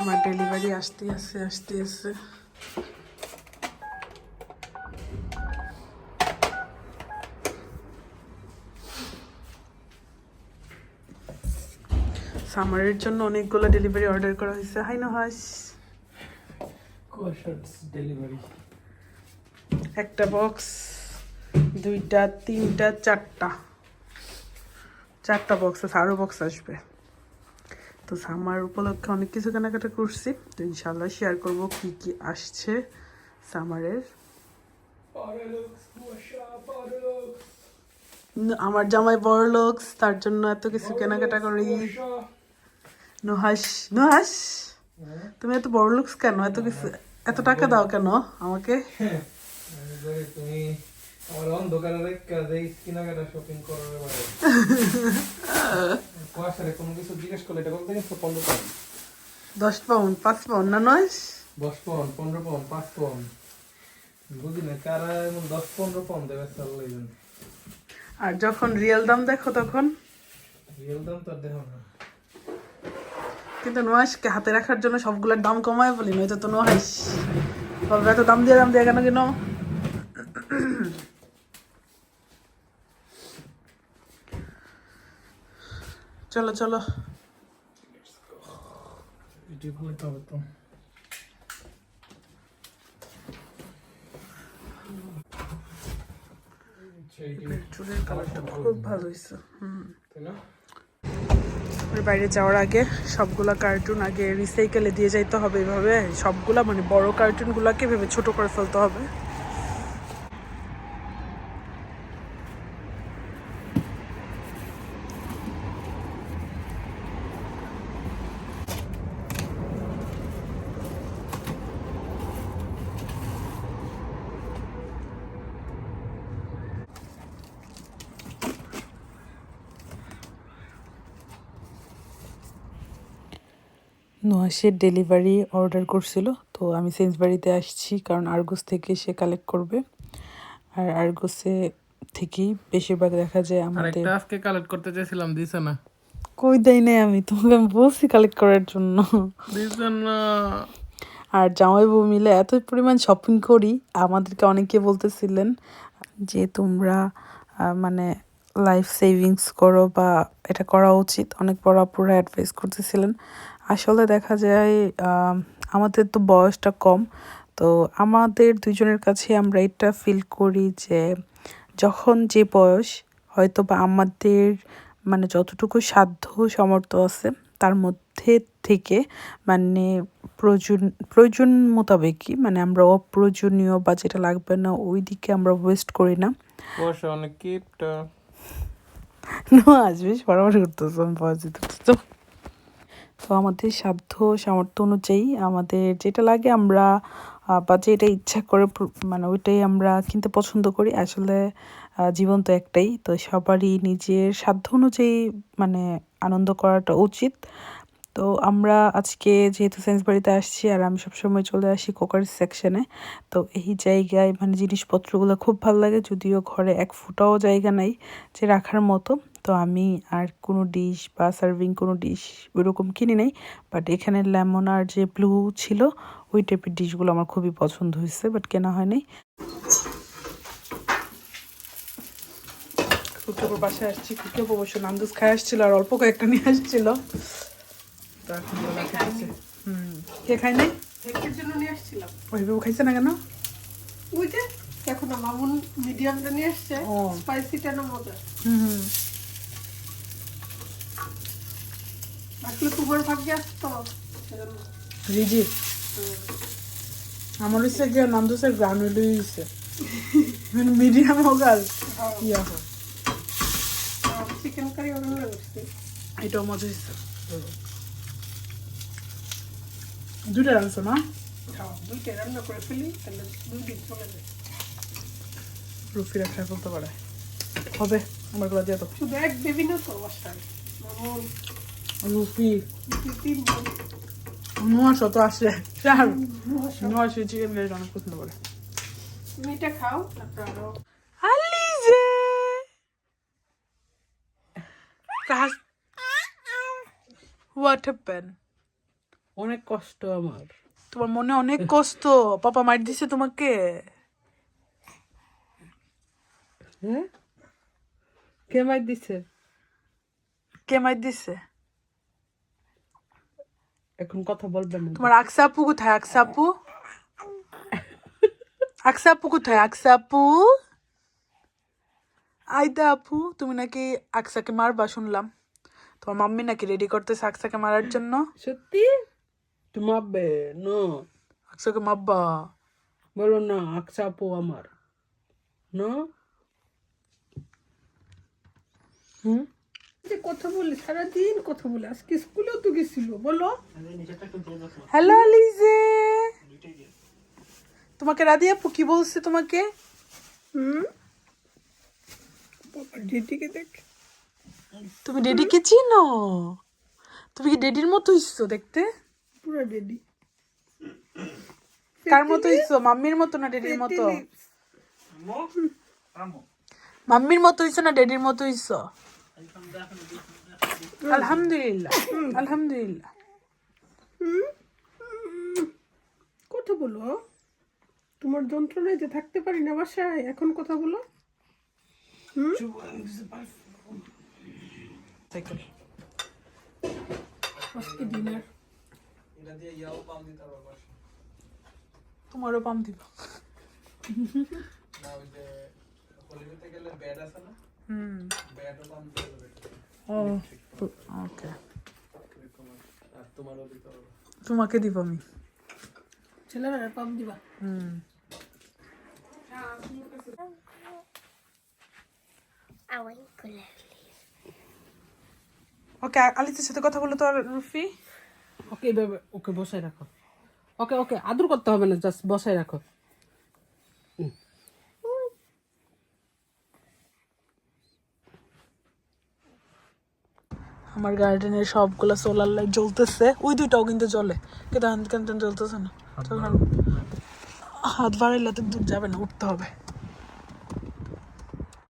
আমার ডেলিভারি আসতে আসতে আসতে আসতে। সামারের জন্য অনেকগুলো ডেলিভারি অর্ডার করা হয়েছে। Hi নহাস delivery. একটা বক্স দুইটা তিনটা চারটা। চারটা বক্স আছে আরও বক্স আসবে। তো সামার উপলক্ষে অনেক কিছু কেনাকাটা করছি। তো ইনশাল্লাহ শেয়ার করব কি কি আসছে সামারের। আমার জামাই বড় লোকস তার জন্য এত কিছু কেনাকাটা করি। নহাস নহাস তুমি এত বড় লোকস কেন? এত কিছু এত টাকা দাও কেন আমাকে? তুমি আমার অন্ধকারে রেখা দেই শপিং করার বাইরে কোয়াশারে কোনো কিছু জিজ্ঞেস করলে এটা বলতে গেছো পনেরো পাউন্ড। দশ পাউন্ড পাঁচ পাউন্ড না নয়? দশ পাউন্ড পনেরো পাউন্ড পাঁচ পাউন্ড। বুঝি না কারা এমন দশ পনেরো পাউন্ড দেবে চাল্লাই জানি। আর যখন রিয়েল দাম দেখো তখন? রিয়েল দাম তো আর দেখো না। কিন্তু নোয়াসকে হাতে রাখার জন্য সবগুলোর দাম কমায় বলি নয়তো তো নোয়াস বলবে এত দাম দিয়ে দাম দিয়ে কেন কেন? চলো চলো। করতে হবে তো। চুলের কালারটা খুব ভালো হয়েছে। হুম। বাইরে যাওয়ার আগে সবগুলা কার্টুন আগে রিসাইকেলে দিয়ে যাইতে হবে এভাবে। সবগুলা মানে বড় কার্টুনগুলোকে ভেবে ছোট করে ফেলতে হবে। নোয়াশের ডেলিভারি অর্ডার করছিল তো আমি সেন্সবাড়িতে আসছি কারণ আর্গোস থেকে সে কালেক্ট করবে। আর আর্গোসে থেকেই বেশিরভাগ দেখা যায় আমাদের আজকে কালেক্ট করতে চাইছিলাম দিছে না। কই দেয় নাই আমি? তোমাকে আমি বলছি কালেক্ট করার জন্য। দিছে না। আর জামাই বউ মিলে এত পরিমাণ শপিং করি আমাদেরকে অনেকে বলতেছিলেন যে তোমরা মানে লাইফ সেভিংস করো বা এটা করা উচিত। অনেক বড় আপুরা অ্যাডভাইস করতেছিলেন। আসলে দেখা যায় আমাদের তো বয়সটা কম তো আমাদের দুজনের কাছে আমরা এটা ফিল করি যে যখন যে বয়স হয়তো বা আমাদের মানে যতটুকু সাধ্য সামর্থ্য আছে তার মধ্যে থেকে মানে প্রয়োজন প্রয়োজন মোতাবেকই মানে আমরা অপ্রয়োজনীয় বা যেটা লাগবে না ওই দিকে আমরা ওয়েস্ট করি না। অনেক আসবে পরামর্শ করতেছে আমি তো আমাদের সাধ্য সামর্থ্য অনুযায়ী আমাদের যেটা লাগে আমরা বা যেটা ইচ্ছা করে মানে ওইটাই আমরা কিনতে পছন্দ করি। আসলে জীবন তো একটাই। তো সবারই নিজের সাধ্য অনুযায়ী মানে আনন্দ করাটা উচিত। তো আমরা আজকে যেহেতু সায়েন্স বাড়িতে আসছি আর আমি সবসময় চলে আসি কোকারি সেকশনে, তো এই জায়গায় মানে জিনিসপত্রগুলো খুব ভালো লাগে। যদিও ঘরে এক ফুটাও জায়গা নাই যে রাখার মতো। তো আমি আর কোনো ডিশ বা সার্ভিং কোনো ডিশ ওইরকম কিনি নাই বাট এখানে লেমন আর যে ব্লু ছিল ওই টাইপের ডিশগুলো আমার খুবই পছন্দ হয়েছে বাট কেনা হয়নি। বাসায় আসছি অবশ্য নান্দুস আসছিল আর অল্প কয়েকটা নিয়ে আসছিল। তো এখন হুম কে খাই নাই এর জন্য নিয়ে আসছিলাম। খাইছে না কেন? এখন মামুন মিডিয়ামটা নিয়ে আসছে ও। স্পাইসিটা না মজা হুম। আমার হচ্ছে গিয়ে গ্রানুল হয়েছে মানে মিডিয়াম হোক ইয়া হোক চিকেন কারি অন্য করছি এটাও মজা হয়েছে দুটা রাখছো না দুইটা রান্না করে ফেলি তাহলে দুই দিন চলে যায়। রুফিরা খেয়ে ফেলতে পারে। হবে আমারগুলো দিয়ে তো শুধু এক বেবি না তো বাসায়। মামুন। বোন। নশো তো আসে চার নশো চিকেন গাড়ি অনেক পছন্দ করে। তুমি এটা খাও What happened? অনেক কষ্ট আমার। তোমার মনে অনেক কষ্ট। পাপা মার দিছে তোমাকে। হ্যাঁ? কে মার দিছে? কে মার দিছে? এখন কথা বলবেন না। তোমার আকসা আপু কোথায়? আকসা আপু? আকসা আপু কোথায়? আকসা আপু? আইদা আপু তুমি নাকি আকসাকে মারবা? শুনলাম। তোমার মাম্মি নাকি রেডি করতেছে আকসাকে মারার জন্য। সত্যি? তুমি মারবে? না আকসাকে মারবা? বলো না আকসা আপু আমার। না হুম? যে কথা বলে সারাদিন কথা বলে আজকে স্কুলেও তো গেছিল বলো। হ্যালো লিজে। তোমাকে রাধি আপু কি বলছে তোমাকে? হুম? বাবা দেখ। তুমি ডেডিকে চিনো? তুমি কি ডেডির মতো হইছো দেখতে? পুরো রেডি কার মতো হইছো? মাম্মির মতো না ডেডির মতো? মাম্মির মতো হইছো না ডেডির মতো হইছো? আলহামদুলিল্লাহ আলহামদুলিল্লাহ। কথা বলো? তোমার যন্ত্রণায় যে থাকতে পারি না বাসায় এখন কথা বলো। আজকে ডিনার এটা দিয়ে ইয়াও পাম দিতে পারব বাসায়। তোমারও পাম দিব। না ওই যে গেলে ব্যাড আছে না? হুম। ও ওকে। তোমাকে দিব আমি। ছেলেরা পাম দিবা। হুম। ওকে আলিতের সাথে কথা বলো তো আর রুফি। ওকে এভাবে ওকে বসায় রাখো। ওকে ওকে আদর করতে হবে না জাস্ট বসায় রাখো। আমার গার্ডেনের সবগুলো সোলার লাইট জ্বলতেছে। ওই দুইটাও কিন্তু জ্বলে। কিন্তু কেন জ্বলতেছে না। তখন হাত বাড়াইলে তো দূর যাবে না উঠতে হবে।